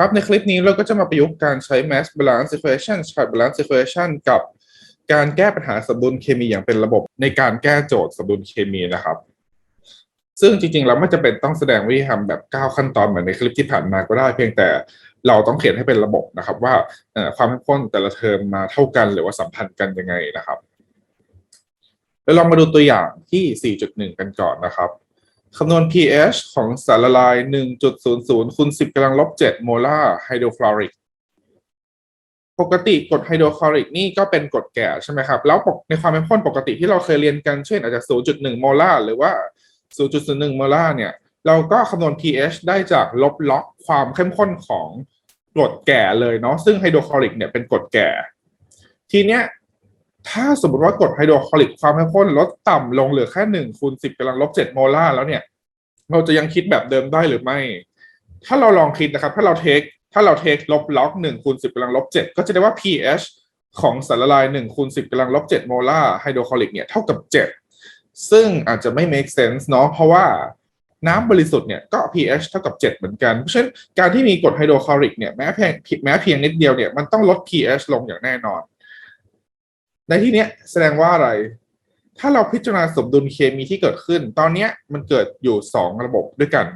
ครับในคลิปนี้เราก็จะมาประยุกต์การใช้ mass balance equation chart balance equation กับการแก้ปัญหาสมดุลเคมีอย่างเป็นระบบในการแก้โจทย์สมดุลเคมีนะครับ ซึ่งจริงๆเราไม่จะเป็นต้องแสดงวิธีทำแบบ 9 ขั้นตอนเหมือนในคลิปที่ผ่านมาก็ได้ เพียงแต่เราต้องเขียนให้เป็นระบบนะครับ ว่าความเข้มข้นแต่ละเทอมมาเท่ากันหรือว่าสัมพันธ์กันยังไงนะครับเราลองมาดูตัวอย่างที่ 4.1 กันก่อนนะครับ คำนวณ pH ของสารละลาย 1.00คูณ10กำลังลบ7โมลาร์ไฮโดรคลอริก ปกติกรดไฮโดรคลอริกนี่ก็เป็นกรดแก่ใช่ไหมครับ แล้วปกในความเป็นข้นปกติที่เราเคยเรียนกันเช่นอาจจะ 0.1 โมลาร์หรือว่า 0.01 โมลาร์เนี่ย เราก็คำนวณ pH ได้จากลบล็อกความเข้มข้นของกรดแก่เลยเนาะ ซึ่งไฮโดรคลอริกเนี่ยเป็นกรดแก่ ทีเนี้ย ถ้าสมมติว่ากรดไฮโดรคลอริกความเข้มข้นลดต่ำลงเหลือแค่หนึ่งคูณสิบกำลังลบเจ็ดโมลาร์แล้วเนี่ย เราจะยังคิดแบบเดิมได้หรือไม่ ถ้าเราลองคิดนะครับ ถ้าเราเทคถ้าเราเทคลบล็อกหนึ่งคูณสิบกำลังลบเจ็ดก็จะได้ว่า pH ของสารละลายหนึ่งคูณสิบกำลังลบเจ็ดโมลาร์ไฮโดรคลอริกเนี่ยเท่ากับเจ็ดซึ่งอาจจะไม่ make sense เนาะเพราะว่าน้ำบริสุทธิ์เนี่ยก็ pH เท่ากับ 7 เหมือนกัน เพราะฉะนั้นการที่มีกรดไฮโดรคลอริกเนี่ยแม้เพียงแม้เพียงนิดเดียวเนี่ยมันต้องลด pH ลงอย่างแน่นอน ในที่เนี้ยแสดงว่าอะไร ถ้าเราพิจารณาสมดุลเคมีที่เกิดขึ้น ตอนเนี้ยมันเกิดอยู่ 2 ระบบด้วยกัน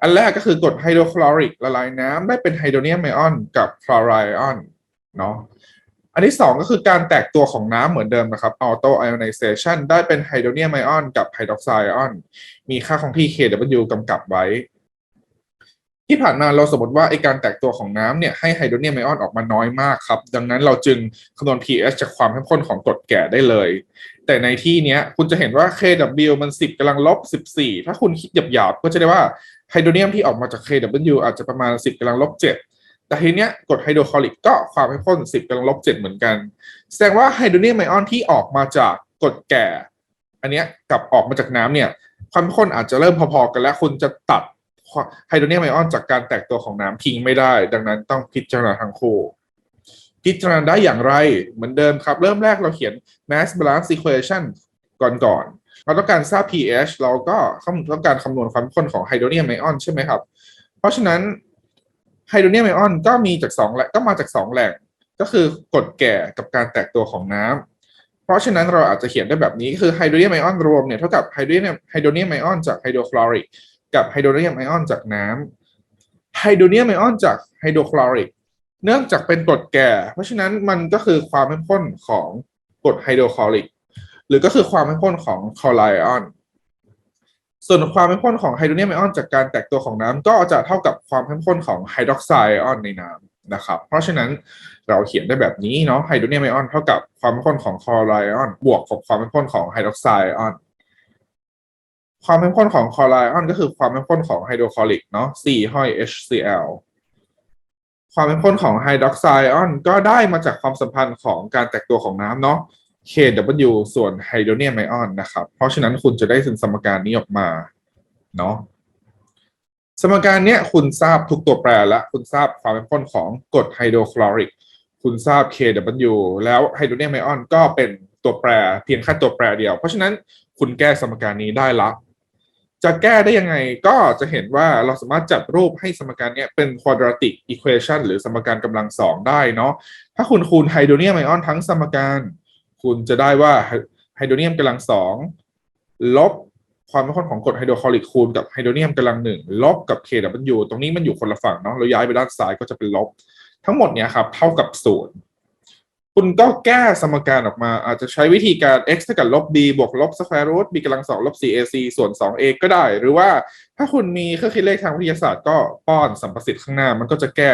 อันแรกก็คือกรดไฮโดรคลอริกละลายน้ำได้เป็นไฮโดรเนียมไอออนกับคลอไรด์ไอออนเนาะอันที่ 2 ก็คือการแตกตัวของน้ำเหมือนเดิมนะครับออโตไอออนไนเซชันได้เป็นไฮโดรเนียมไอออนกับไฮดรอกไซด์ไอออน มีค่าคงที่ Kw กำกับไว้ ที่ผ่านมาเราสมมติว่าไอการแตกตัวของน้ำเนี่ยให้ไฮโดรเนียมไอออนออกมาน้อยมากครับ ดังนั้นเราจึงคำนวณ pH จากความเข้มข้นของกรดแก่ได้เลย แต่ในที่เนี้ยคุณจะเห็นว่า Kw มัน 10กำลังลบ 14 ถ้าคุณคิดหยาบๆก็จะได้ว่าไฮโดรเนียมที่ออกมาจาก Kw อาจจะประมาณ 10กำลังลบ 7แต่ทีเนี้ยกรดไฮโดรคลอริกก็ความเข้มข้น 10กำลังลบ 7 เหมือนกัน แสดงว่าไฮโดรเนียมไอออนที่ออกมาจากกรดแก่ อันเนี้ยกับออกมาจากน้ำเนี่ย ความเข้มข้นอาจจะเริ่มพอๆกันแล้ว คุณจะตัด ไฮโดรเนียมไอออนจากการแตกตัวของน้ำทิ้งไม่ได้ ดังนั้นต้องพิจารณาทั้งคู่ พิจารณาได้อย่างไรเหมือนเดิมครับ เริ่มแรกเราเขียน mass balance equation ก่อนก่อนๆเราต้องการทราบ pH เราก็ต้องการคำนวณความเข้มข้นของไฮโดรเนียมไอออนใช่ไหมครับ เพราะฉะนั้นไฮโดรเนียมไอออนก็มีจากสองแหล่งก็มาจากสองแหล่ง ก็คือกดแก่กับการแตกตัวของน้ำเพราะฉะนั้นเราอาจจะเขียนได้แบบนี้คือไฮโดรเนียมไอออนรวมเนี่ยเท่ากับไฮโดรเนียมไฮโดรเนียมไอออนจากไฮโดรคลอริก กับไฮโดรเนียมไอออนจากน้ำไฮโดรเนียมไอออนจากไฮโดรคลอริกเนื่องจากเป็นกรดแก่ เพราะฉะนั้นมันก็คือความเข้มข้นของกรดไฮโดรคลอริกหรือก็คือความเข้มข้นของคลอไรออน ส่วนความเข้มข้นของไฮโดรเนียมไอออนจากการแตกตัวของน้ำก็จะเท่ากับความเข้มข้นของไฮดรอกไซด์ไอออนในน้ำนะครับ เพราะฉะนั้นเราเขียนได้แบบนี้เนาะไฮโดรเนียมไอออนเท่ากับความเข้มข้นของคลอไรอออนบวกกับความเข้มข้นของไฮดรอกไซด์ไอออน ความเข้มข้นของคลอไรออนก็คือความเข้มข้นของไฮโดรคลอริกเนาะ C ห้อย HCl ความเข้มข้นของไฮดรอกไซออนก็ได้มาจากความสัมพันธ์ของการแตกตัวของน้ำเนาะ Kw ส่วนไฮโดรเนียมไอออนนะครับ เพราะฉะนั้นคุณจะได้สมการนี้ออกมาเนาะสมการเนี้ยคุณทราบทุกตัวแปรแล้วคุณทราบความเข้มข้นของกรดไฮโดรคลอริก คุณทราบ Kw แล้วไฮโดรเนียมไอออนก็เป็นตัวแปรเพียงแค่ตัวแปรเดียว เพราะฉะนั้นคุณแก้สมการนี้ได้ละ จะแก้ได้ยังไงก็จะเห็นว่าเราสามารถจัดรูปให้สมการเนี้ยเป็น quadratic equation หรือสมการกำลังสองได้เนาะถ้าคุณคูณไฮโดรเนียมไอออนทั้งสมการ คุณจะได้ว่าไฮโดรเนียมกำลังสองลบความเข้มข้นของกรดไฮโดรคลอริกคูณกับไฮโดรเนียมกำลังหนึ่งลบกับ Kw ตรงนี้มันอยู่คนละฝั่งเนาะเราย้ายไปด้านซ้ายก็จะเป็นลบ ทั้งหมดเนี่ยครับเท่ากับศูนย์ คุณก็แก้สมการออกมา อาจจะใช้วิธีการ x เท่ากับลบ b บวกลบ square root b กำลังสองลบ 4ac ส่วน 2a ก็ได้ หรือว่าถ้าคุณมีเครื่องคิดเลขทางวิทยาศาสตร์ก็ป้อนสัมประสิทธิ์ข้างหน้า มันก็จะแก้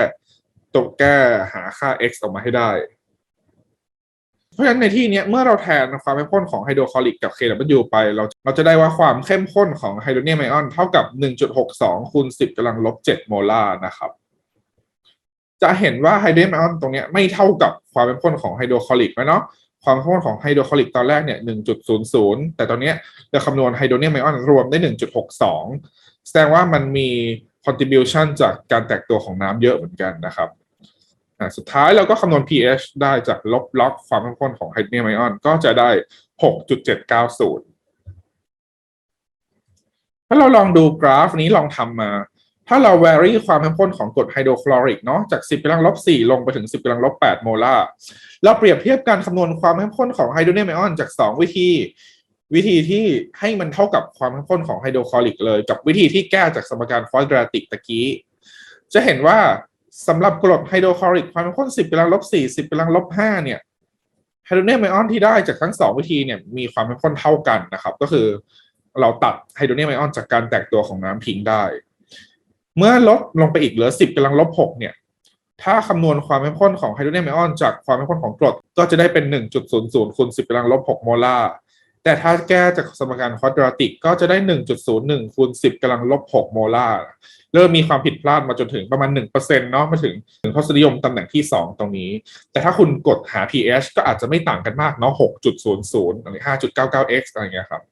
ตัวแก้หาค่า x ออกมาให้ได้ เพราะฉะนั้นในที่นี้เมื่อเราแทนความเข้มข้นของไฮโดรคลอริกกับ Kw ไป เราเราจะได้ว่าความเข้มข้นของไฮโดรเนียมไอออนเท่ากับ 1.62คูณ10กำลังลบ7โมลาร์นะครับ จะเห็นว่าไฮโดรเนียมไอออนตรงนี้ไม่เท่ากับความเข้มข้นของไฮโดรคลอริกแล้วเนาะความเข้มข้นของไฮโดรคลอริกตอนแรกเนี่ย1.00 แต่ตอนนี้เราคำนวณไฮโดรเนียมไอออนรวมได้ 1.62 แสดงว่ามันมี contribution จากการแตกตัวของน้ำเยอะเหมือนกันนะครับสุดท้ายเราก็คำนวณ pH ได้จากลบล็อกความเข้มข้นของไฮโดรเนียมไอออนก็จะได้ 6.790 ถ้าเราลองดูกราฟนี้ลองทำมา ถ้าเรา vary ความเข้มข้นของกรดไฮโดรคลอริกเนาะจาก 10กำลังลบ4ลงไปถึง 10กำลังลบ8โมลาร์เราเปรียบเทียบการคำนวณความเข้มข้นของไฮโดรเนียมไอออนจาก 2 วิธี วิธีที่ให้มันเท่ากับความเข้มข้นของไฮโดรคลอริกเลย กับวิธีที่แก้จากสมการควอดราติกตะกี้ จะเห็นว่าสำหรับกรดไฮโดรคลอริกความเข้มข้น 10กำลังลบ4 10กำลังลบ5เนี่ยไฮโดรเนียมไอออนที่ได้จากทั้งสองวิธีเนี่ยมีความเข้มข้นเท่ากันนะครับ ก็คือเราตัดไฮโดรเนียมไอออนจากการแตกตัวของน้ำทิ้งได้ เมื่อลดลงไปอีกเหลือ 10กำลังลบ6เนี่ย ถ้าคำนวณความเข้มข้นของไฮโดรเนียมไอออนจากความเข้มข้นของกรด ก็จะได้เป็น 1.00คูณ10กำลังลบ6โมลาร์ แต่ถ้าแก้จากสมการควอดราติกก็จะได้ 1.01คูณ10กำลังลบ6โมลาร์ เริ่มมีความผิดพลาดมาจนถึงประมาณ 1%เนาะ มาถึงถึงทศนิยมตำแหน่งที่ 2 ตรงนี้ แต่ถ้าคุณกดหา pH ก็อาจจะไม่ต่างกันมากเนาะ6.00อะไร 5.99x อะไรอย่างเงี้ยครับ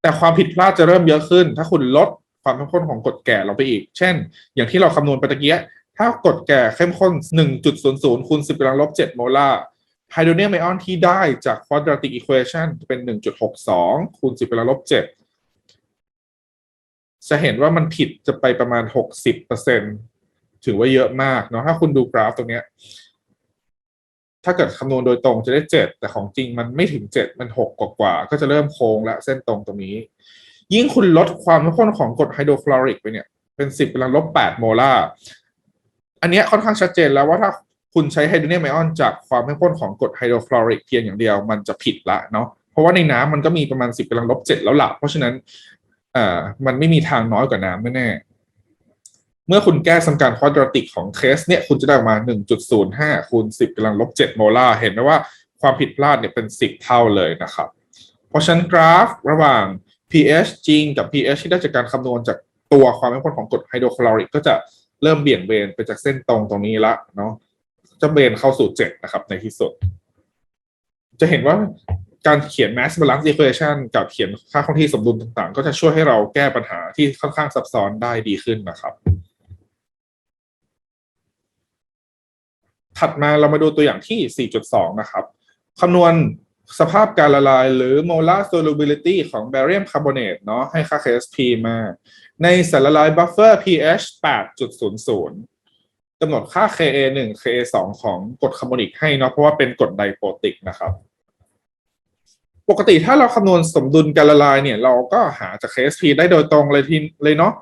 แต่ความผิดพลาดจะเริ่มเยอะขึ้น ถ้าคุณลด ความเข้มข้นของกรดแก่ลงไปอีก เช่น อย่างที่เราคำนวณไปตะเกียถ้ากรดแก่เข้มข้น 1.00คูณ10กำลังลบ7โมลาร์ไฮโดรเนียมไอออนที่ได้จาก quadratic equation เป็น 1.62คูณ10กำลังลบ7จะเห็นว่ามันผิดจะไปประมาณ 60%ถือว่าเยอะมากเนาะถ้าคุณดูกราฟตรงเนี้ยถ้าเกิดคำนวณโดยตรงจะได้ 7 แต่ของจริงมันไม่ถึง 7 มัน 6 กว่าๆก็จะเริ่มโค้งและเส้นตรงตรงนี้ ยิ่งคุณลดความเข้มข้นของกรดไฮโดรคลอริกไปเนี่ย เป็น10กำลังลบ8โมลาร์อันนี้ค่อนข้างชัดเจนแล้วว่าถ้าคุณใช้ไฮโดรเนียมไอออนจากความเข้มข้นของกรดไฮโดรคลอริกเพียงอย่างเดียวมันจะผิดละเนาะเพราะว่าในน้ำมันก็มีประมาณ10กำลังลบ7แล้วล่ะเพราะฉะนั้นอ่ามันไม่มีทางน้อยกว่าน้ำแน่เมื่อคุณแก้สมการควอดรติกของเคสเนี่ยคุณจะได้ออกมา 1.05คูณ10กำลังลบ7โมลาร์เห็นไหมว่าความผิดพลาดเนี่ยเป็น 10 เท่าเลยนะครับ เพราะฉะนั้นกราฟระหว่าง pH จริงกับ pH ที่ได้จากการคำนวณจากตัวความเข้มข้นของกรดไฮโดรคลอริกก็จะเริ่มเบี่ยงเบนไปจากเส้นตรงตรงนี้ละเนาะจะเบนเข้าสู่7นะครับในที่สุด จะเห็นว่าการเขียน mass balance equation กับเขียนค่าคงที่สมดุลต่างๆ ก็จะช่วยให้เราแก้ปัญหาที่ค่อนข้างซับซ้อนได้ดีขึ้นนะครับ ถัดมาเรามาดูตัวอย่างที่ 4.2 นะครับคำนวณ สภาพการละลายหรือ molar solubility ของ barium carbonate เนาะให้ค่า KSP มา ในสารละลาย buffer pH 8.00กำหนดค่า Ka 1 Ka 2ของกรดคาร์บอนิกให้เนาะเพราะว่าเป็นกรดไดโปติกนะครับ ปกติถ้าเราคำนวณสมดุลการละลายเนี่ย เราก็หาจาก KSP ได้โดยตรงเลยทีเลยเนาะ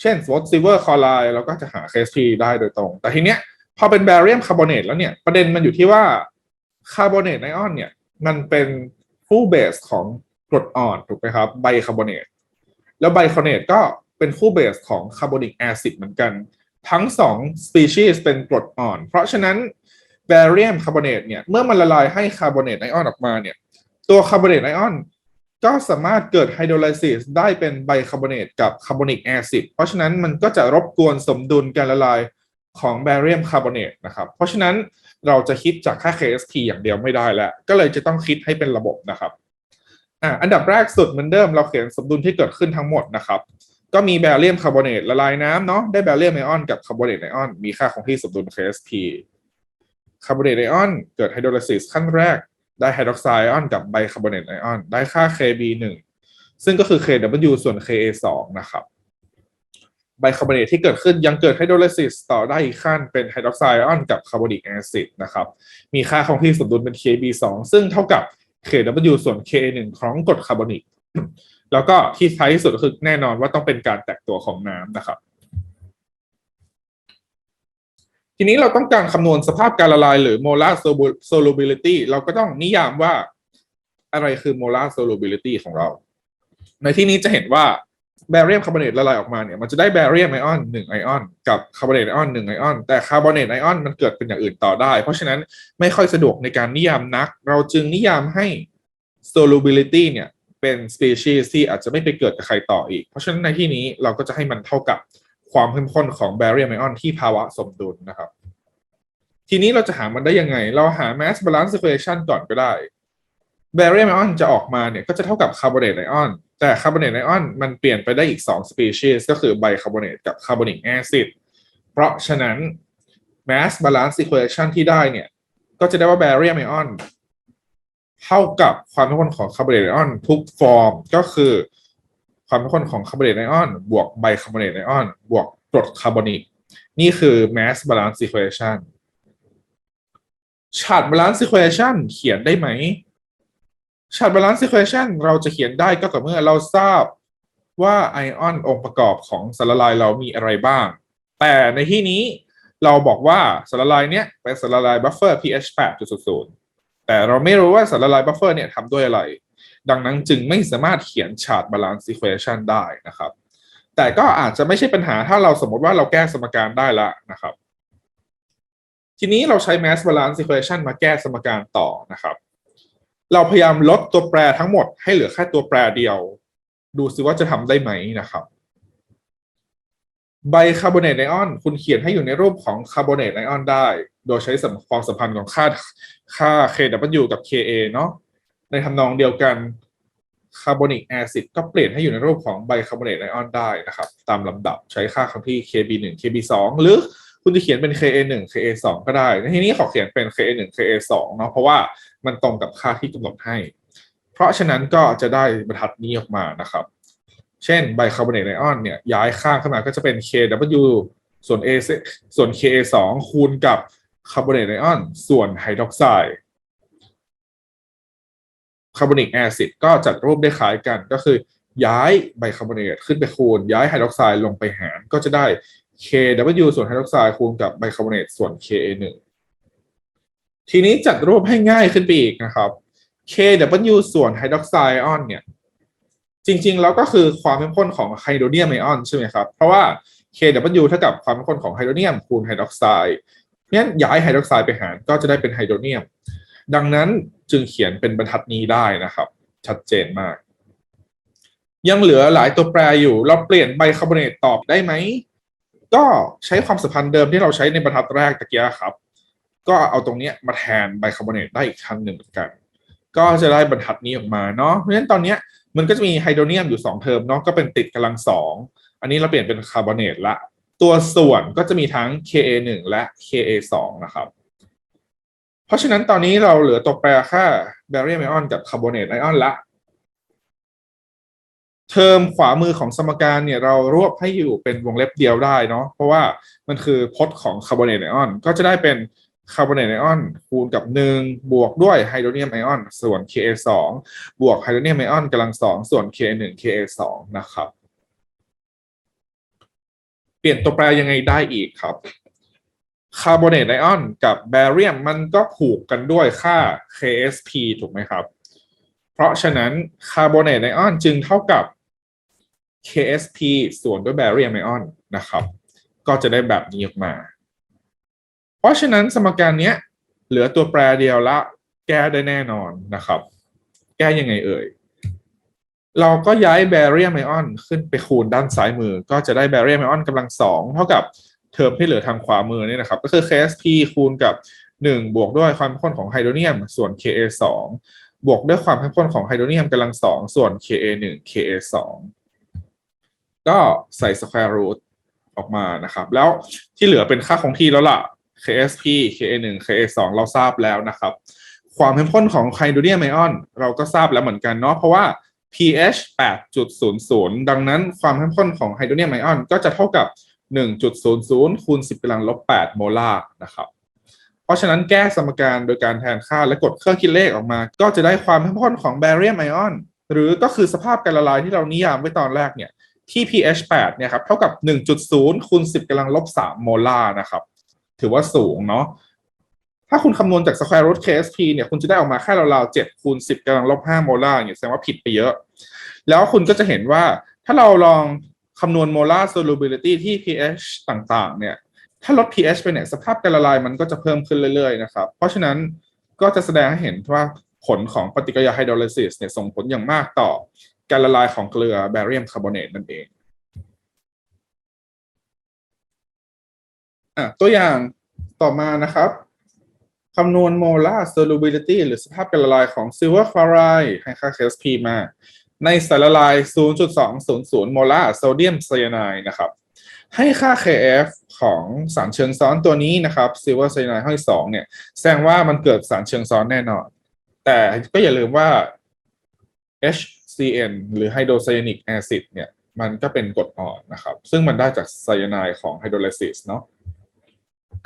เช่น s w o t silver chloride เราก็จะหา KSP ได้โดยตรง แต่ทีเนี้ยพอเป็นแบเรียมคาร์บอเนตแล้วเนี่ย ประเด็นมันอยู่ที่ว่าคาร์บอเนตไอออนเนี่ย มันเป็นคู่เบสของกรดอ่อนถูกไหมครับไบคาร์บอเนตแล้วไบคาร์บอเนตก็เป็นคู่เบสของคาร์บอนิกแอซิดเหมือนกัน ทั้งสองสปีชีส์เป็นกรดอ่อน เพราะฉะนั้นแบเรียมคาร์บอเนตเนี่ยเมื่อมันละลายให้คาร์บอเนตไอออนออกมาเนี่ยตัวคาร์บอเนตไอออนก็สามารถเกิดไฮโดรไลซิสได้เป็นไบคาร์บอเนตกับคาร์บอนิกแอซิดเพราะฉะนั้นมันก็จะรบกวนสมดุลการละลาย ของแบเรียมคาร์บอเนตนะครับ เพราะฉะนั้นเราจะคิดจากค่า KSP อย่างเดียวไม่ได้แล้ว ก็เลยจะต้องคิดให้เป็นระบบนะครับอ่าอันดับแรกสุดเหมือนเดิมเราเขียนสมดุลที่เกิดขึ้นทั้งหมดนะครับ ก็มีแบเรียมคาร์บอเนตละลายน้ำเนาะได้แบเรียมไอออนกับคาร์บอเนตไอออนมีค่าคงที่สมดุล KSP คาร์บอเนตไอออนเกิดไฮโดรไลซิสขั้นแรกได้ไฮดรอกไซด์ไอออนกับไบคาร์บอเนตไอออนได้ค่า Kb 1 ซึ่งก็คือ Kw ส่วน Ka 2 นะครับ ไบคาร์บอเนตที่เกิดขึ้นยังเกิดไฮโดรไลซิสต่อได้อีกขั้นเป็นไฮดรอกไซด์ไอออนกับคาร์บอนิกแอซิดนะครับ มีค่าคงที่สมดุลเป็น Kb 2 ซึ่งเท่ากับ Kw ส่วน Ka 1 ของกรดคาร์บอนิก แล้วก็ที่ท้ายที่สุดคือแน่นอนว่าต้องเป็นการแตกตัวของน้ำนะครับ ทีนี้เราต้องการคำนวณสภาพการละลายหรือ molar solubility เราก็ต้องนิยามว่าอะไรคือ molar solubility ของเรา ในที่นี้จะเห็นว่า แบเรียมคาร์บอเนตละลายออกมาเนี่ยมันจะได้แบเรียมไอออนหนึ่งไอออนกับคาร์บอเนตไอออนหนึ่งไอออนแต่คาร์บอเนตไอออนมันเกิดเป็นอย่างอื่นต่อได้ เพราะฉะนั้นไม่ค่อยสะดวกในการนิยามนัก เราจึงนิยามให้ solubility เนี่ยเป็น species ที่อาจจะไม่ไปเกิดกับใครต่ออีก เพราะฉะนั้นในที่นี้เราก็จะให้มันเท่ากับความเข้มข้นของแบเรียมไอออนที่ภาวะสมดุลนะครับ ทีนี้เราจะหามันได้ยังไง เราหา mass balance equation ก่อนก็ได้แบเรียมไอออนจะออกมาเนี่ยก็จะเท่ากับคาร์บอเนตไอออน แต่คาร์บอเนตไอออนมันเปลี่ยนไปได้อีก2 species ก็คือไบคาร์บอเนตกับคาร์บอนิกแอซิดเพราะฉะนั้น mass balance equation ที่ได้เนี่ย ก็จะได้ว่าแบเรียมไอออนเท่ากับความเข้มข้นของคาร์บอเนตไอออนทุกฟอร์มก็คือความเข้มข้นของคาร์บอเนตไอออนบวกไบคาร์บอเนตไอออนบวกกรดคาร์บอนิกนี่คือ mass balance equation chart balance equation เขียนได้ไหม chart balance equation เราจะเขียนได้ก็ต่อเมื่อเราทราบว่าไอออนองค์ประกอบของสารละลายเรามีอะไรบ้าง แต่ในที่นี้เราบอกว่าสารละลายเนี้ยเป็นสารละลายบัฟเฟอร์ pH 8.00 แต่เราไม่รู้ว่าสารละลายบัฟเฟอร์เนี่ยทำด้วยอะไร ดังนั้นจึงไม่สามารถเขียน chart balance equation ได้นะครับ แต่ก็อาจจะไม่ใช่ปัญหาถ้าเราสมมติว่าเราแก้สมการได้แล้วนะครับ ทีนี้เราใช้ mass balance equation มาแก้สมการต่อนะครับ เราพยายามลดตัวแปรทั้งหมดให้เหลือแค่ตัวแปรเดียว ดูซิว่าจะทำได้ไหมนะครับไบคาร์บอเนตไอออนคุณเขียนให้อยู่ในรูปของคาร์บอเนตไอออนได้ โดยใช้สมความสัมพันธ์ของค่าค่า Kw กับ Ka เนาะในทำนองเดียวกันคาร์บอนิกแอซิดก็เปลี่ยนให้อยู่ในรูปของไบคาร์บอเนตไอออนได้นะครับ ตามลำดับใช้ค่าคำที่ Kb1 Kb2 หรือ คุณจะเขียนเป็น Ka1 Ka2 ก็ได้ในที่นี้ขอเขียนเป็น Ka1 Ka2 เนาะเพราะว่ามันตรงกับค่าที่กำหนดให้ เพราะฉะนั้นก็จะได้บรรทัดนี้ออกมานะครับ เช่นไบคาร์บอเนตไอออนเนี่ยย้ายข้างขึ้นมาก็จะเป็น Kw ส่วน A ส่วน Ka2 คูณกับคาร์บอเนตไอออนส่วนไฮดรอกไซด์คาร์บอนิกแอซิดก็จัดรูปได้คล้ายกันก็คือย้ายไบคาร์บอเนตขึ้นไปคูณ ย้ายไฮดรอกไซด์ลงไปหารก็จะได้ Kw ส่วนไฮดรอกไซด์คูณกับไบคาร์บอเนตส่วน Ka1 ทีนี้จัดรูปให้ง่ายขึ้นไปอีกนะครับ Kw ส่วนไฮดรอกไซด์ไอออนเนี่ย จริงๆ แล้วก็คือความเข้มข้นของไฮโดรเนียมไอออนใช่ไหมครับ เพราะว่า Kw เท่ากับความเข้มข้นของไฮโดรเนียมคูณไฮดรอกไซด์งั้นย้ายไฮดรอกไซด์ไปหารก็จะได้เป็นไฮโดรเนียม ดังนั้นจึงเขียนเป็นบรรทัดนี้ได้นะครับ ชัดเจนมาก ยังเหลือหลายตัวแปรอยู่ เราเปลี่ยนไบคาร์บอเนตตอบได้ไหม ก็ใช้ความสัมพันธ์เดิมที่เราใช้ในบรรทัดแรกตะเกียครับ ก็เอาตรงนี้มาแทนไบคาร์บอเนตได้อีกครั้งหนึ่งเหมือนกัน ก็จะได้บรรทัดนี้ออกมาเนาะเพราะฉะนั้นตอนนี้มันก็จะมีไฮโดรเนียมอยู่ 2 เทอมเนาะก็เป็นติดกำลังสองอันนี้เราเปลี่ยนเป็นคาร์บอเนตละ ตัวส่วนก็จะมีทั้ง Ka1 และ Ka2 นะครับ เพราะฉะนั้นตอนนี้เราเหลือตัวแปรค่าแบเรียมไอออนกับคาร์บอเนตไอออนละ เทอมขวามือของสมการเนี่ยเรารวบให้อยู่เป็นวงเล็บเดียวได้เนาะเพราะว่ามันคือพจน์ของคาร์บอเนตไอออนก็จะได้เป็นคาร์บอเนตไอออนคูณกับ 1 บวกด้วยไฮโดรเนียมไอออนส่วน Ka2 บวกไฮโดรเนียมไอออนกำลังสองส่วน Ka1 Ka2 นะครับ เปลี่ยนตัวแปรยังไงได้อีกครับคาร์บอเนตไอออนกับแบเรียมมันก็ผูกกันด้วยค่า KSP ถูกไหมครับ เพราะฉะนั้นคาร์บอเนตไอออนจึงเท่ากับ KSP ส่วนด้วยแบเรียมไอออนนะครับ ก็จะได้แบบนี้ออกมา เพราะฉะนั้นสมการนี้เหลือตัวแปรเดียวละ แก้ได้แน่นอนนะครับ แก้ยังไงเอ่ย เราก็ย้ายแบเรียมไอออนขึ้นไปคูณด้านซ้ายมือ ก็จะได้แบเรียมไอออนกำลังสองเท่ากับเทอมที่เหลือทางขวามือเนี่ยนะครับ ก็คือ KSP คูณกับ 1 บวกด้วยความเข้มข้นของไฮโดรเนียม ส่วน Ka 2บวกด้วยความเข้มข้นของไฮโดรเนียมกำลังสองส่วน Ka 1 Ka 2 ก็ใส่สแควร์รูทออกมานะครับ แล้วที่เหลือเป็นค่าคงที่แล้วล่ะ KSP Ka 1 Ka 2 เราทราบแล้วนะครับ ความเข้มข้นของไฮโดรเนียมไอออน เราก็ทราบแล้วเหมือนกันเนาะเพราะว่า pH 8.00 ดังนั้นความเข้มข้นของไฮโดรเนียมไอออนก็จะเท่ากับ 1.00 คูณ 10กำลังลบ 8 โมลาร์นะครับ เพราะฉะนั้นแก้สมการโดยการแทนค่าและกดเครื่องคิดเลขออกมา ก็จะได้ความเข้มข้นของแบเรียมไอออน หรือก็คือสภาพการละลายที่เรานิยามไว้ตอนแรกเนี่ย ที่ pH 8เนี่ยครับเท่ากับ 1.0คูณ10กำลังลบ3โมลาร์นะครับ ถือว่าสูงเนาะถ้าคุณคำนวณจาก square root KSP เนี่ยคุณจะได้ออกมาแค่ราวๆ7คูณ10กำลังลบ5โมลาร์เนี่ยแสดงว่าผิดไปเยอะ แล้วคุณก็จะเห็นว่าถ้าเราลองคำนวณ molar solubility ที่ pH ต่างๆ เนี่ย ถ้าลด pH ไปเนี่ยสภาพการละลายมันก็จะเพิ่มขึ้นเรื่อยๆ นะครับ เพราะฉะนั้นก็จะแสดงให้เห็นว่าผลของปฏิกิริยาไฮโดรลิซิสเนี่ยส่งผลอย่างมากต่อ การละลายของเกลือแบเรียมคาร์บอเนตนั่นเองอะตัวอย่างต่อมานะครับคำนวณ molar solubility หรือสภาพการละลายของ silver chloride ให้ค่า KSP มา ในสารละลาย 0.200 โมลาร์โซเดียมไซยาไนด์นะครับ ให้ค่า KF ของสารเชิงซ้อนตัวนี้นะครับ silver cyanide ห้อยสองเนี่ย แสดงว่ามันเกิดสารเชิงซ้อนแน่นอน แต่ก็อย่าลืมว่า HCN หรือ hydrocyanic acid เนี่ยมันก็เป็นกรดอ่อนนะครับ ซึ่งมันได้จากไซยาไนด์ของไฮโดรไลซิสเนาะ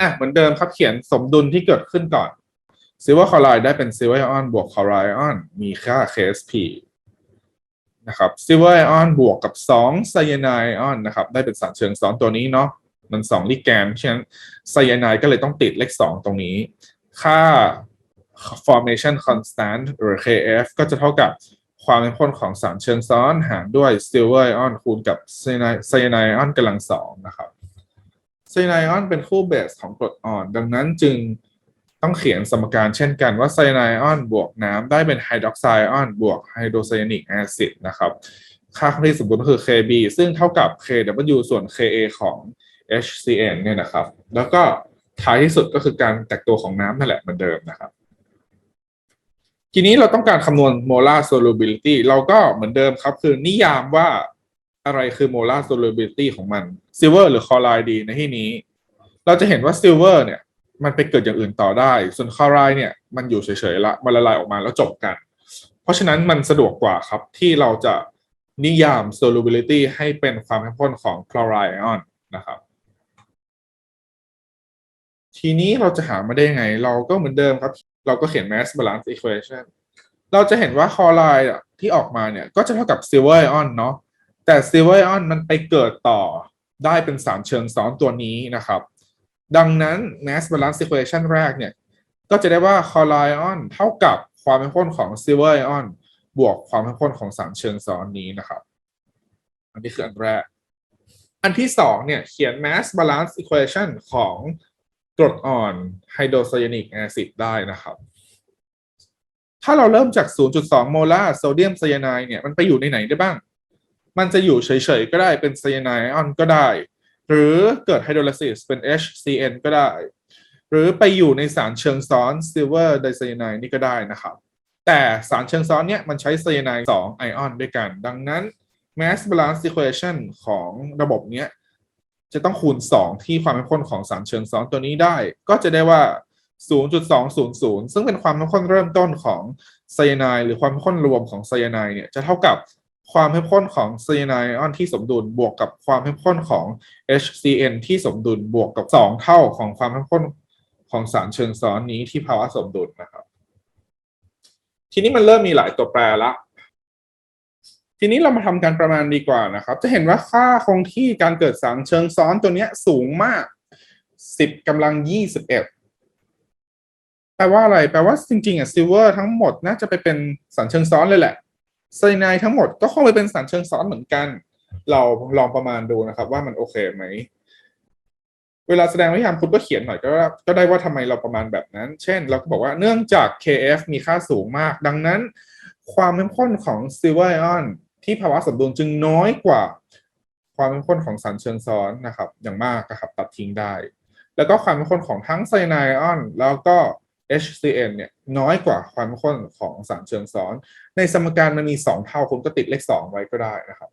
อะเหมือนเดิมครับเขียนสมดุลที่เกิดขึ้นก่อนซิลเวอร์คลอไรด์ได้เป็นซิลเวอร์ไอออนบวกคลอไรด์ไอออนมีค่า KSP นะครับซิลเวอร์ไอออนบวกกับ2ไซยาไนด์ไอออนนะครับได้เป็นสารเชิงซ้อนตัวนี้เนาะมัน 2 ลิแกนฉะนั้นไซยาไนด์ก็เลยต้องติดเลข 2 ตรงนี้ ค่า formation constant หรือ KF ก็จะเท่ากับ ความเป็นพ้นของสารเชิงซ้อนหารด้วย silver ion คูณกับไซยาไนด์ไซยไอออนกำลังสองนะครับไซยาไนด์ไอออนเป็นคู่เบสของกรดอ่อน ดังนั้นจึงต้องเขียนสมการเช่นกันว่าไซยาไนด์ไอออนบวกน้ำได้เป็นไฮดรอกไซไอออนบวกไฮโดรไซยานิกแอซิดนะครับ ค่าคที่สมบูรณ์ก็คือ Kb ซึ่งเท่ากับ Kw ส่วน Ka ของ HCN เนี่ยนะครับ แล้วก็ท้ายที่สุดก็คือการแตกตัวของน้ำนั่นแหละเหมือนเดิมนะครับ ทีนี้เราต้องการคำนวณ molar solubility เราก็เหมือนเดิมครับ คือนิยามว่าอะไรคือ molar solubility ของมัน silver หรือ chloride ดีในที่นี้ เราจะเห็นว่า silver เนี่ย มันไปเกิดอย่างอื่นต่อได้ ส่วน chloride เนี่ย มันอยู่เฉยๆละมันละลายออกมาแล้วจบกัน เพราะฉะนั้นมันสะดวกกว่าครับ ที่เราจะนิยาม solubility ให้เป็นความเข้มข้นของ chloride ion นะครับ ทีนี้เราจะหามาได้ยังไง เราก็เหมือนเดิมครับ เราก็เขียน mass balance equation เราจะเห็นว่า chloride อะที่ออกมาเนี่ย ก็จะเท่ากับ silver ion เนาะแต่ silver ion มันไปเกิดต่อได้เป็นสารเชิงซ้อนตัวนี้นะครับ ดังนั้น mass balance equation แรกเนี่ย ก็จะได้ว่า chloride ion เท่ากับความเข้มข้นของ silver ion บวกความเข้มข้นของสารเชิงซ้อนนี้นะครับ อันนี้คืออันแรก อันที่สองเนี่ย เขียน mass balance equation ของ กรดอ่อนไฮโดรไซยานิกแอซิดได้นะครับ ถ้าเราเริ่มจาก 0.2 โมลาร์โซเดียมไซยาไนด์เนี่ยมันไปอยู่ในไหนได้บ้าง มันจะอยู่เฉยๆ ก็ได้เป็นไซยาไนด์ออนก็ได้ หรือเกิดไฮโดรลิซิสเป็น HCN ก็ได้ หรือไปอยู่ในสารเชิงซ้อนซิลเวอร์ไดไซยาไนด์นี่ก็ได้นะครับแต่สารเชิงซ้อนเนี่ยมันใช้ไซยาไนด์2ไอออนด้วยกัน ดังนั้น mass balance equation ของระบบเนี้ย จะต้องคูณ 2 ที่ความเข้มข้นของสารเชิงซ้อนตัวนี้ได้ ก็จะได้ว่า 0.200 ซึ่งเป็นความเข้มข้นเริ่มต้นของไซยาไนด์หรือความเข้มข้นรวมของไซยาไนด์เนี่ยจะเท่ากับความเข้มข้นของไซยาไนด์ไอออนที่สมดุลบวกกับความเข้มข้นของ HCN ที่สมดุลบวกกับ 2 เท่าของความเข้มข้นของสารเชิงซ้อนนี้ที่ภาวะสมดุลนะครับ ทีนี้มันเริ่มมีหลายตัวแปรละ ทีนี้เรามาทำการประมาณดีกว่านะครับ จะเห็นว่าค่าคงที่การเกิดสารเชิงซ้อนตัวเนี้ยสูงมาก 10กำลัง 21 แปลว่าอะไร แปลว่าจริงๆอะซิลเวอร์ทั้งหมดน่าจะไปเป็นสารเชิงซ้อนเลยแหละไซไนด์ทั้งหมดก็คงไปเป็นสารเชิงซ้อนเหมือนกัน เราลองประมาณดูนะครับ ว่ามันโอเคไหม เวลาแสดงวิธีคุณก็เขียนหน่อยก็ก็ได้ว่าทำไมเราประมาณแบบนั้น เช่น เราก็บอกว่าเนื่องจาก KF มีค่าสูงมาก ดังนั้น ความเข้มข้นของซิลเวอร์ไอออน ที่ภาวะสมดุลจึงน้อยกว่าความเข้มข้นของสารเชิงซ้อนนะครับ อย่างมากนะครับตัดทิ้งได้ แล้วก็ความเข้มข้นของทั้งไซยาไนอออน แล้วก็ HCN เนี่ยน้อยกว่าความเข้มข้นของสารเชิงซ้อน ในสมการมันมี 2 เท่าคุณก็ติดเลข 2 ไว้ก็ได้นะครับ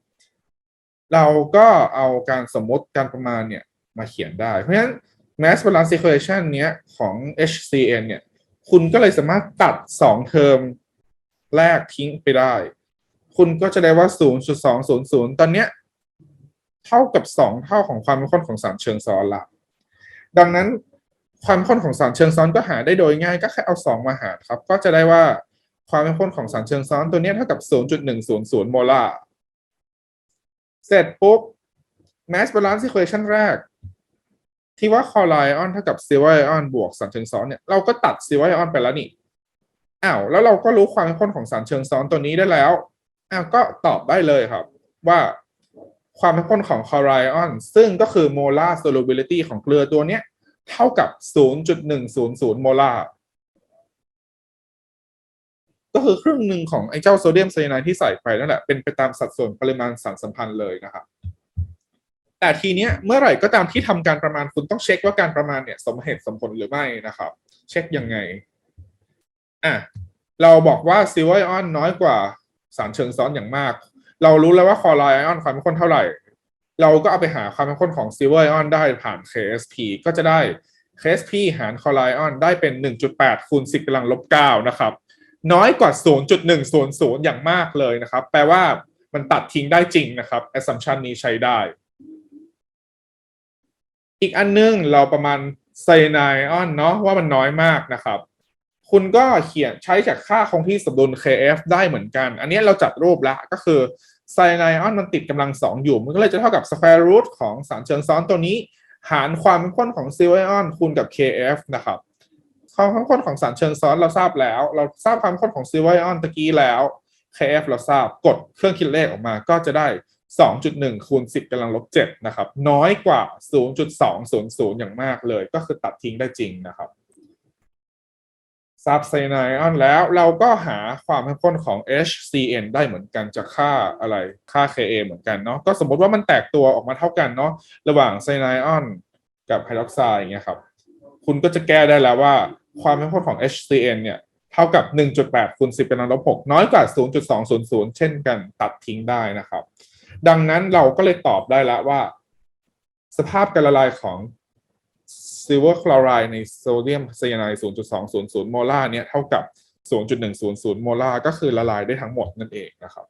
เราก็เอาการสมมติการประมาณเนี่ยมาเขียนได้ เพราะฉะนั้น mass balance equation เนี้ยของ HCN เนี่ยคุณก็เลยสามารถตัด 2 เทอมแรกทิ้งไปได้ คุณก็จะได้ว่า 0.200 ตอนเนี้ยเท่ากับ 2 เท่าของความเข้มข้นของสารเชิงซ้อนละ ดังนั้นความเข้มข้นของสารเชิงซ้อนก็หาได้โดยง่ายก็แค่เอา 2 มาหารครับ ก็จะได้ว่าความเข้มข้นของสารเชิงซ้อนตัวเนี้ยเท่ากับ 0.100 โมลาร์ เสร็จปุ๊บ mass balance equation แรก ที่ว่า chloride ion เท่ากับ silver ion บวกสารเชิงซ้อนเนี่ยเราก็ตัด silver ion ไปแล้วนี่อ้าวแล้วเราก็รู้ความเข้มข้นของสารเชิงซ้อนตัวนี้ได้แล้ว อ้าวก็ตอบได้เลยครับ ว่าความเข้มข้นของ chloride ion ซึ่งก็คือ molar solubility ของเกลือตัวเนี้ย เท่ากับ 0.100 โมลาร์ก็คือครึ่งหนึ่งของไอ้เจ้าโซเดียมไซยาไนด์ที่ใส่ไปนั่นแหละ เป็นไปตามสัดส่วนปริมาณสารสัมพันธ์เลยนะครับ แต่ทีเนี้ยเมื่อไหร่ก็ตามที่ทำการประมาณคุณต้องเช็คว่าการประมาณเนี่ย สมเหตุสมผลหรือไม่นะครับ เช็คยังไง อะ เราบอกว่าซิลเวอร์ไอออนน้อยกว่า สารเชิงซ้อนอย่างมาก เรารู้แล้วว่าคอไรไอออนความเข้มข้นเท่าไหร่ เราก็เอาไปหาความเข้มข้นของซิลเวอร์ไอออนได้ผ่าน KSP ก็จะได้ KSP หารคอไรไอออนได้เป็น 1.8คูณ10กำลังลบ9นะครับ น้อยกว่า 0.100 อย่างมากเลยนะครับ แปลว่ามันตัดทิ้งได้จริงนะครับ assumption นี้ใช้ได้ อีกอันนึงเราประมาณไซไนออนเนาะว่ามันน้อยมากนะครับ คุณก็เขียนใช้จากค่าคงที่สมดุล kf ได้เหมือนกัน อันนี้เราจัดรูปล้วก็คือไซไนออนมันติดกำลังสองอยู่ มันก็เลยจะเท่ากับ square root ของสารเชิงซ้อนตัวนี้ หารความเข้มข้นของซิลไอออนคูณกับ kf นะครับความเข้มข้นของสารเชิงซ้อนเราทราบแล้ว เราทราบความเข้มข้นของซิลไอออนตะกี้แล้ว kf เราทราบกดเครื่องคิดเลขออกมาก็จะได้ 2.1คูณ10กำลังลบ7นะครับน้อยกว่า 0.200 อย่างมากเลย ก็คือตัดทิ้งได้จริงนะครับ ทราบไซไนออนแล้วเราก็หาความเข้มข้นของ HCN ได้เหมือนกันจากค่าอะไรค่า Ka เหมือนกันเนาะก็สมมติว่ามันแตกตัวออกมาเท่ากันเนาะระหว่างไซไนออนกับไฮดรอกไซด์อย่างเงี้ยครับ คุณก็จะแก้ได้แล้วว่าความเข้มข้นของ HCN เนี่ยเท่ากับ 1.8คูณ10 เป็นลังลบ6น้อยกว่า 0.200 เช่นกันตัดทิ้งได้นะครับ ดังนั้นเราก็เลยตอบได้แล้วว่า สภาพการละลายของ ซิลเวอร์คลอไรด์ในโซเดียมไซยาไนด์0.200 โมลาร์เนี่ยเท่ากับ 0.100 โมลาร์ก็คือละลายได้ทั้งหมดนั่นเองนะครับ